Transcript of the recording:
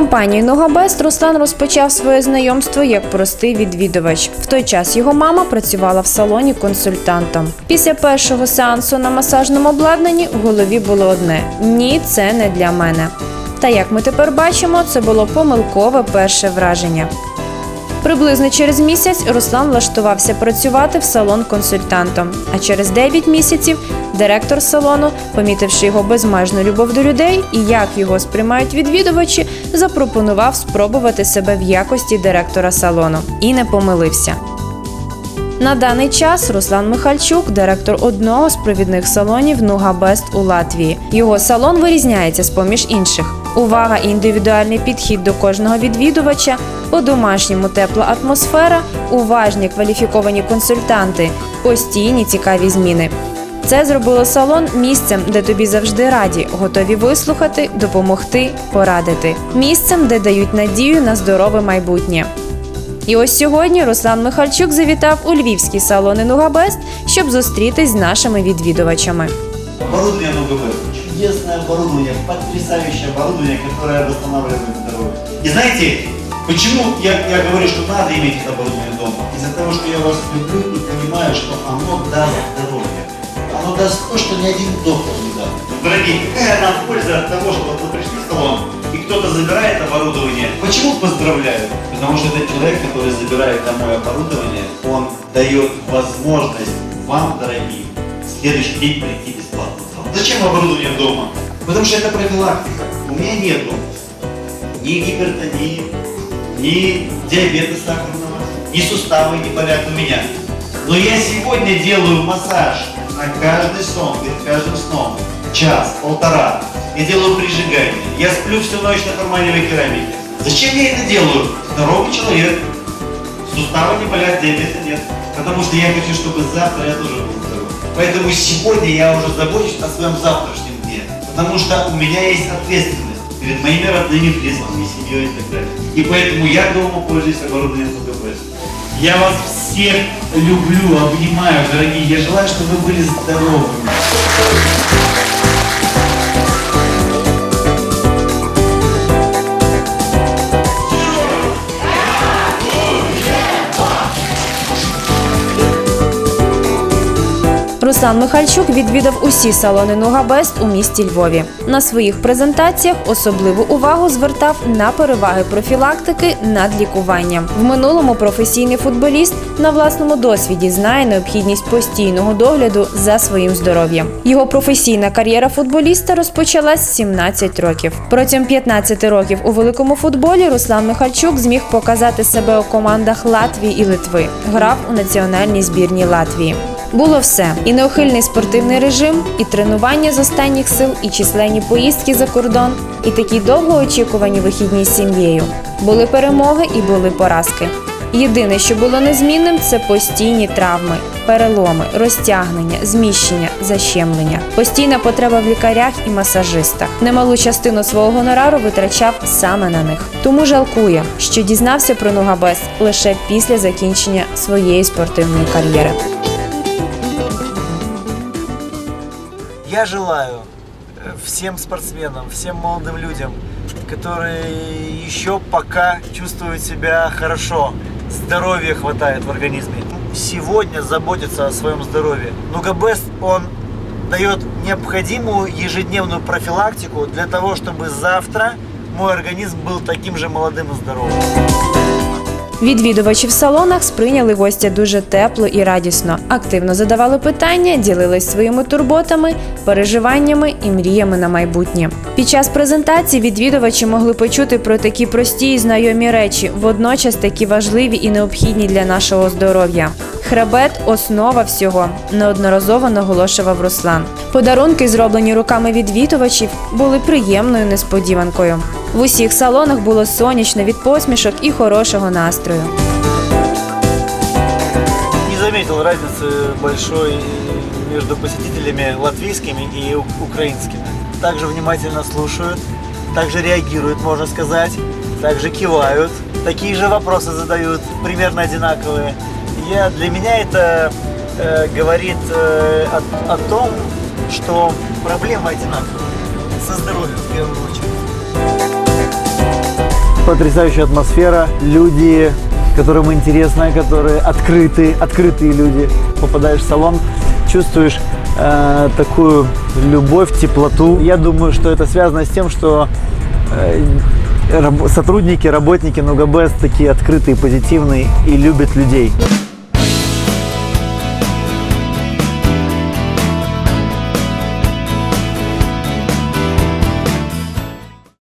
компанією Ногабест Руслан розпочав своє знайомство як простий відвідувач. В той час його мама працювала в салоні консультантом. Після першого сеансу на масажному обладнанні в голові було одне: ні, це не для мене. Та як ми тепер бачимо, це було помилкове перше враження. Приблизно через місяць Руслан влаштувався працювати в салон консультантом. А через 9 місяців директор салону, помітивши його безмежну любов до людей і як його сприймають відвідувачі, запропонував спробувати себе в якості директора салону і не помилився. На даний час Руслан Михальчук, директор одного з провідних салонів Нугабест у Латвії. Його салон вирізняється з поміж інших. Увага і індивідуальний підхід до кожного відвідувача, по-домашньому тепла атмосфера, уважні кваліфіковані консультанти, постійні цікаві зміни. Це зробило салон місцем, де тобі завжди раді, готові вислухати, допомогти, порадити. Місцем, де дають надію на здорове майбутнє. І ось сьогодні Руслан Михальчук завітав у львівські салони Нугабест, щоб зустрітись з нашими відвідувачами. Оборудование НУГБ. Чудесное оборудование, потрясающее оборудование, которое восстанавливает здоровье. И знаете, почему я, я говорю, что надо иметь это оборудование дома? Из-за того, что я вас люблю и понимаю, что оно даст здоровье. Оно даст то, что ни один доктор не даст. Дорогие, какая нам польза от того, что вот вы пришли в салон, и кто-то забирает оборудование? Почему поздравляю? Потому что этот человек, который забирает домой оборудование, он дает возможность вам, дорогие, следующий день прийти бесплатно. в зал. Зачем оборудование дома? Потому что это профилактика. У меня нету ни гипертонии, ни диабета сахарного, ни суставы не болят у меня. Но я сегодня делаю массаж на каждый сон, перед каждым сном. Час, полтора. Я делаю прижигание. Я сплю всю ночь на формалевой керамике. Зачем я это делаю? Здоровый человек. Суставы не болят, диабета нет. Потому что я хочу, чтобы завтра я тоже был здоров. Поэтому сегодня я уже забочусь о своем завтрашнем дне. Потому что у меня есть ответственность перед моими родными, близкими, семьей и так далее. И поэтому я дома пользуюсь оборудованием ФГБ. Я вас всех люблю, обнимаю, дорогие. Я желаю, чтобы вы были здоровыми. Руслан Михальчук відвідав усі салони Нугабест у місті Львові. На своїх презентаціях особливу увагу звертав на переваги профілактики над лікуванням. В минулому професійний футболіст на власному досвіді знає необхідність постійного догляду за своїм здоров'ям. Його професійна кар'єра футболіста розпочалась з 17 років. Протягом 15 років у великому футболі Руслан Михальчук зміг показати себе у командах Латвії і Литви. Грав у національній збірній Латвії. Було все: і неухильний спортивний режим, і тренування з останніх сил, і численні поїздки за кордон, і такі довгоочікувані вихідні з сім'єю. Були перемоги і були поразки. Єдине, що було незмінним, це постійні травми, переломи, розтягнення, зміщення, защемлення, постійна потреба в лікарях і масажистах. Немалу частину свого гонорару витрачав саме на них. Тому жалкує, що дізнався про Нугабес лише після закінчення своєї спортивної кар'єри. Я желаю э, всем спортсменам, всем молодым людям, которые еще пока чувствуют себя хорошо, здоровья хватает в организме, сегодня заботиться о своем здоровье. Нугабест, он дает необходимую ежедневную профилактику для того, чтобы завтра мой организм был таким же молодым и здоровым. Відвідувачі в салонах сприйняли гостя дуже тепло і радісно, активно задавали питання, ділились своїми турботами, переживаннями і мріями на майбутнє. Під час презентації відвідувачі могли почути про такі прості і знайомі речі, водночас такі важливі і необхідні для нашого здоров'я. Хребет основа всього, неодноразово наголошував Руслан. Подарунки, зроблені руками відвідувачів, були приємною несподіванкою. В усіх салонах було сонячно від посмішок і хорошого настрою. Не заметил разницы большой между посетителями латвийскими и у- украинскими. Также внимательно слушают, также реагируют, можно сказать, также кивают, такие же вопросы задают, примерно одинаковые. Я, для меня это э, говорит э, о, о том, что проблема одинаковая. Со здоровьем в первую очередь. Потрясающая атмосфера, люди, которым интересно, которые открытые, открытые люди. Попадаешь в салон, чувствуешь э, такую любовь, теплоту. Я думаю, что это связано с тем, что э, раб- сотрудники, работники НУГБС такие открытые, позитивные и любят людей.